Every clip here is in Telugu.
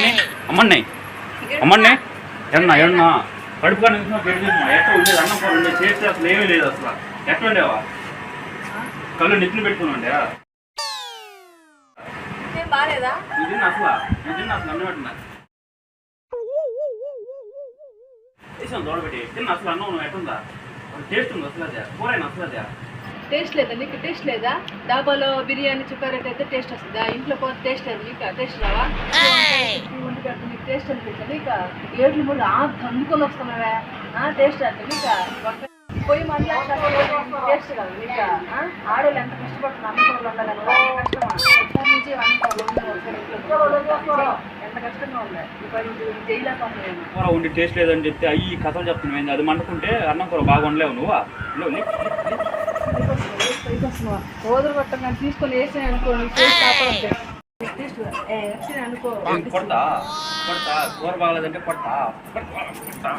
అమ్మని అమ్మని అమ్మని ఎన్నా ఎన్నా కడుపు కానీ పెడుతున్నా ఎట్లా ఉండేది అన్నం కూర ఉండేది చేస్తే అసలు ఏమీ లేదు అసలు. ఎట్లా ఉండేవా? కళ్ళు నెత్తిన పెట్టుకుని ఉండే. బాగాలేదా ఇది అసలు? తిన్న అసలు అన్నం పెట్టినా? చేసాను దోడబెట్టి తిన్న అసలు అన్నం నువ్వు ఎట్టుందా టేస్ట్ ఉంది అసలు అదే. కూర అయినా అసలు అదే. టేస్ట్ లేదా? నీకు టేస్ట్ లేదా? డాబాలో బిర్యానీ చుక్కారెట్ అయితే టేస్ట్ వస్తుందా? ఇంట్లో పోతే టేస్ట్ లేదు నీకు? టేస్ట్ రావా? వండి పెడితే నీకు టేస్ట్ అనిపిస్తా నీకు? ఏట్లు మూడు ఆ తందుకొని వస్తున్నావే. ఆ టేస్ట్ అంటే నీకు? పోయి మాట్లాడుతున్నా టేస్ట్ కాదు నీకు? ఆడవాళ్ళు ఎంత ఉండాలని కష్టమా? నుంచి కష్టంగా ఉంది ఉండి టేస్ట్ లేదని చెప్తే అయ్యి కథలు చెప్తున్నావు అది మండుకుంటే అన్నం కూర బాగా వండలేవు నువ్వు? లేవు నీ? ఓదరు కొట్టంగా తీసుకొని వేసాను అనుకో నీకు టేస్ట్ కాపాడుతుంది టేస్ట్ ఏ వేసాను అనుకో ఏం కొడతా కొడతా కూర బాగలేదంటే కొడతా కొడతా,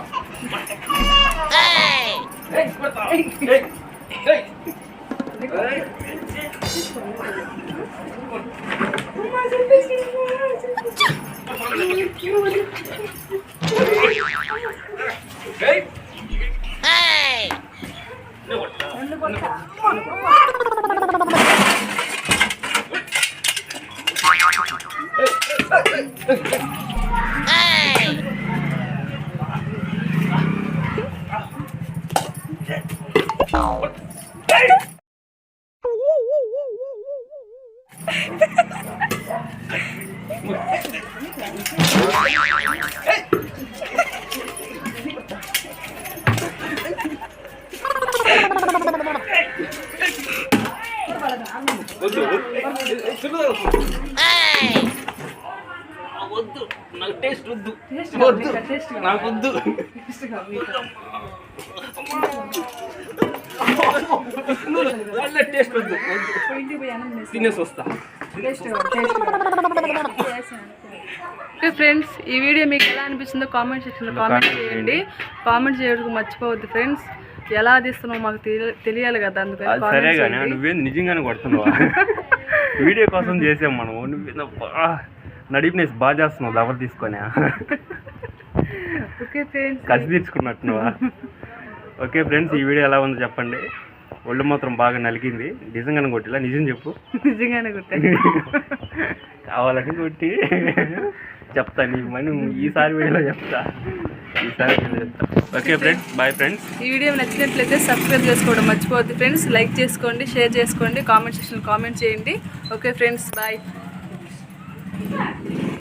కొట్ట వద్దు వద్దు. నాకు టేస్ట్ వద్దు. టేస్ట్ వద్దు. నాకు వద్దు. టేస్ట్ వద్దు. తినేసి. వస్తా. టేస్ట్ టేస్ట్ ఓకే ఫ్రెండ్స్ ఈ వీడియో మీకు ఎలా అనిపిస్తుందో కామెంట్ సెక్షన్లో కామెంట్ చేయండి. కామెంట్ చేయడానికి మర్చిపోవద్దు ఫ్రెండ్స్. ఎలా తీస్తున్నావు మాకు తెలి- తెలియాలి కదా అందుకని సరే కానీ. నువ్వేం నిజంగానే కొడుతున్నావా? వీడియో కోసం చేసాం మనం. నడిపినేసి బాగా చేస్తున్నావు దెబ్బలు తీసుకొని. Okay friends. కసి తీర్చుకున్నట్టు నువ్వా ఓకే ఫ్రెండ్స్ ఈ వీడియో ఎలా ఉందో చెప్పండి. ఒళ్ళు మాత్రం బాగా నలిగింది. నిజంగానే కొట్టిలా? నిజం చెప్పు. నిజంగానే కొట్టే కావాలని కొట్టి. చెప్తా నీ ఈసారి వీడియోలో చెప్తా. ఈసారి చెప్తా. Okay friends bye friends. ఈ వీడియో నచ్చినట్లయితే సబ్స్క్రైబ్ చేసుకోవడం మర్చిపోద్ది ఫ్రెండ్స్ లైక్ చేసుకోండి షేర్ చేసుకోండి కామెంట్ సెక్షన్ కామెంట్ చేయండి. Okay friends bye.